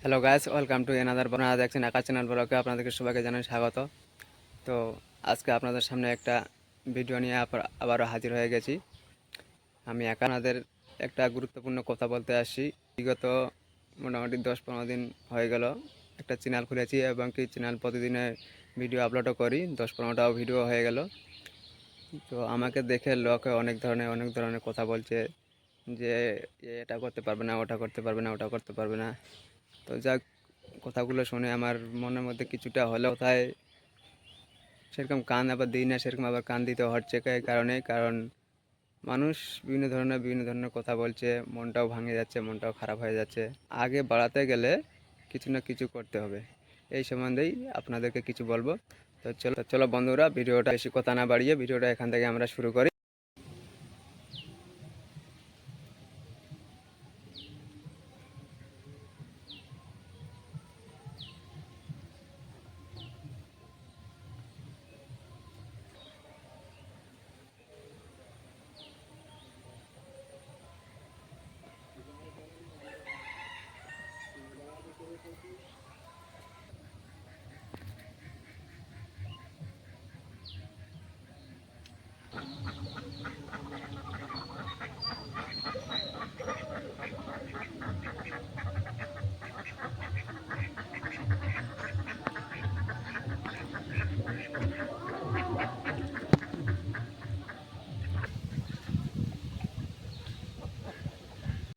Hello guys welcome to another আপনারা দেখছেন আকাশ channel ব্লগে আপনাদেরকে সবাইকে জানাই স্বাগত। তো আজকে আপনাদের সামনে একটা ভিডিও নিয়ে আবার- আবারও হাজির হয়ে গেছি। আমি একা আপনাদের একটা গুরুত্বপূর্ণ কথা বলতে আসছি। বিগত মোটামুটি দশ পনেরো দিন হয়ে গেল। একটা চ্যানেল খুলেছি এবং কি চ্যানেল প্রতিদিনে ভিডিও আপলোডও করি। দশ পনেরোটাও ভিডিও হয়ে গেল। তো আমাকে দেখে লোকে অনেক ধরনের অনেক ধরনের কথা বলছে যে এটা করতে পারবে না, ওটা করতে পারবে না, ওটা করতে পারবে না। তো যাক, কথাগুলো শুনে আমার মনের মধ্যে কিছুটা হলেও তাই। সেরকম কান আবার দিই না, সেরকম আবার কান দিতে হচ্ছে এই কারণে? কারণ মানুষ বিভিন্ন ধরনের বিভিন্ন ধরনের কথা বলছে, মনটাও ভাঙে যাচ্ছে, মনটাও খারাপ হয়ে যাচ্ছে। আগে বাড়াতে গেলে কিছু না কিছু করতে হবে। এই সম্বন্ধেই আপনাদেরকে কিছু বলব। তো চলো চলো বন্ধুরা, ভিডিওটা বেশি কথা না বাড়িয়ে ভিডিওটা এখান থেকে আমরা শুরু করি।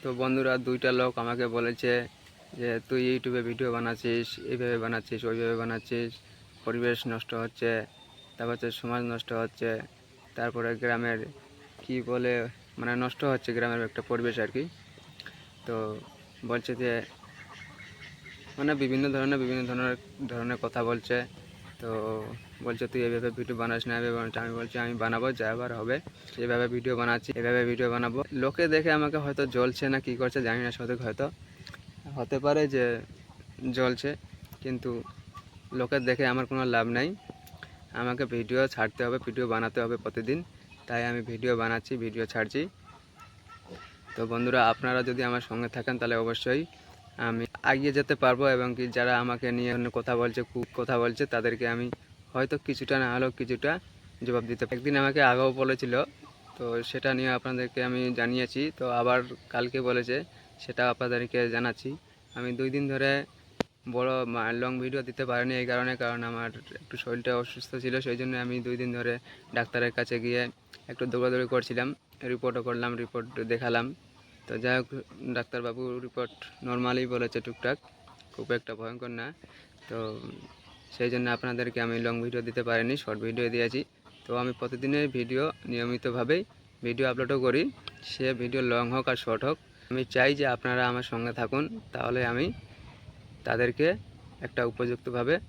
তো বন্ধুরা, দুইটা লোক আমাকে বলেছে যে, তুই ইউটিউবে ভিডিও বানাচ্ছিস, এইভাবে বানাচ্ছিস, ওইভাবে বানাচ্ছিস, পরিবেশ নষ্ট হচ্ছে, তারপর হচ্ছে সমাজ নষ্ট হচ্ছে তারপরে গ্রামের কি বলে মানে নষ্ট হচ্ছে গ্রামের একটা পরিবেশ আর কি। তো বলছে যে মানে বিভিন্ন ধরনের বিভিন্ন ধরনের ধরনের কথা বলছে। তো বলছে, তুই এভাবে ভিডিও বানাস না। এভাবে আমি বলছি, আমি বানাবো, যা এবার হবে। এভাবে ভিডিও বানাচ্ছি, এভাবে ভিডিও বানাবো। লোকে দেখে আমাকে হয়তো জ্বলছে না কি করছে, জানি না সঠিক হয়তো। হতে পারে যে জ্বলছে, কিন্তু লোকের দেখে আমার কোনো লাভ নাই। আমাকে ভিডিও ছাড়তে হবে, ভিডিও বানাতে হবে প্রতিদিন। তাই আমি ভিডিও বানাচ্ছি, ভিডিও ছাড়ছি। তো বন্ধুরা, আপনারা যদি আমার সঙ্গে থাকেন, তাহলে অবশ্যই আমি এগিয়ে যেতে পারব এবং কি যারা আমাকে নিয়ে কথা বলছে, খুব কথা বলছে, তাদেরকে আমি হয়তো কিছুটা না হলেও কিছুটা জবাব দিতে একদিন আমাকে আগেও বলেছিল, তো সেটা নিয়ে আপনাদেরকে আমি জানিয়েছি। তো আবার কালকে বলেছে সেটা আপনাদেরকে জানাচ্ছি। আমি দুই দিন ধরে বড় লং ভিডিও দিতে পারিনি এই কারণে, কারণ আমার একটু শরীরটা অসুস্থ ছিল, সেই জন্য আমি দুই দিন ধরে ডাক্তারের কাছে গিয়ে একটু দৌড়াদৌড়ি করছিলাম রিপোর্টও করলাম রিপোর্ট দেখালাম। তো যাই হোক, ডাক্তারবাবু রিপোর্ট নর্মালি বলেছে টুকটাক, খুব একটা ভয়ঙ্কর না। তো সেই জন্য আপনাদেরকে আমি লং ভিডিও দিতে পারিনি শর্ট ভিডিও দিয়েছি। তো আমি প্রতিদিনের ভিডিও নিয়মিতভাবেই ভিডিও আপলোডও করি, সে ভিডিও লং হোক আর শর্ট হোক। আমি চাই যে আপনারা আমার সঙ্গে থাকুন, তাহলে আমি তাদেরকে একটা উপযুক্তভাবে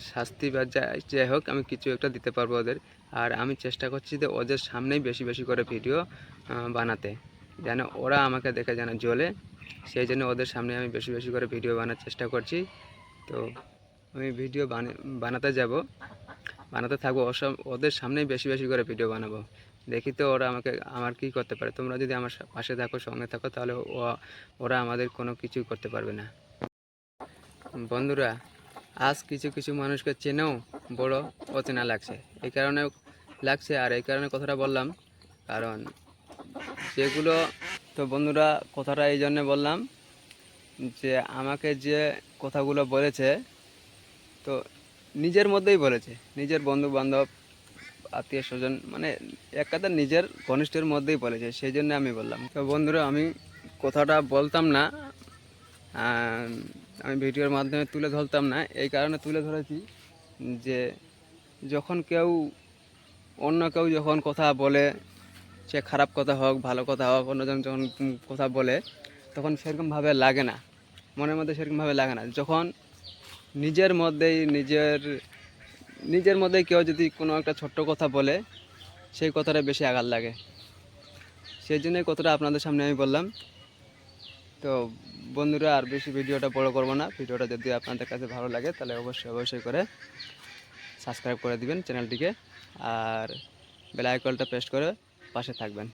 শাস্তি বা যাই হোক আমি কিছু একটা দিতে পারব ওদের। আর আমি চেষ্টা করছি যে ওদের সামনেই বেশি বেশি করে ভিডিও বানাতে। যেন ওরা আমাকে দেখে যেন জ্বলে, সেই জন্য ওদের সামনে আমি বেশি বেশি করে ভিডিও বানার চেষ্টা করছি। তো আমি ভিডিও বানা- বানাতে যাব, বানাতে থাকব ওদের সামনেই বেশি বেশি করে ভিডিও বানাবো। দেখি তো ওরা আমাকে, আমার কি করতে পারে। তোমরা যদি আমার পাশে থাকো, সঙ্গে থাকো, তাহলে ওরা আমাদের কোনো কিছুই করতে পারবে না। বন্ধুরা, আজ কিছু কিছু মানুষকে চেনেও বড় অচেনা লাগছে। এই কারণে লাগছে আর এই কারণে কথাটা বললাম। কারণ যেগুলো তো বন্ধুরা, কথাটা এই জন্যে বললাম যে, আমাকে যে কথাগুলো বলেছে, তো নিজের মধ্যেই বলেছে। নিজের বন্ধু বান্ধব আত্মীয় স্বজন মানে এক কথা নিজের ঘনিষ্ঠের মধ্যেই বলেছে, সেই জন্য আমি বললাম। তো বন্ধুরা, আমি কথাটা বলতাম না। আমি ভিডিওর মাধ্যমে তুলে ধরতাম না, এই কারণে তুলে ধরেছি যে যখন কেউ অন্য কেউ যখন কথা বলে, সে খারাপ কথা হোক, ভালো কথা হোক অন্যজন যখন কথা বলে, তখন সেরকমভাবে লাগে না, মনের মধ্যে সেরকমভাবে লাগে না। যখন নিজের মধ্যেই, নিজের নিজের মধ্যেই কেউ যদি কোনো একটা ছোট্ট কথা বলে, সেই কথাটা বেশি আঘাত লাগে। সেই জন্যই কথাটা আপনাদের সামনে আমি বললাম তো বন্ধুরা, আর বেশি ভিডিওটা বড় করব না। ভিডিওটা যদি আপনাদের কাছে ভালো লাগে, তাহলে অবশ্যই অবশ্যই করে সাবস্ক্রাইব করে দিবেন চ্যানেলটিকে। আর বেল আইকনটা প্রেস করে পাশে থাকবেন।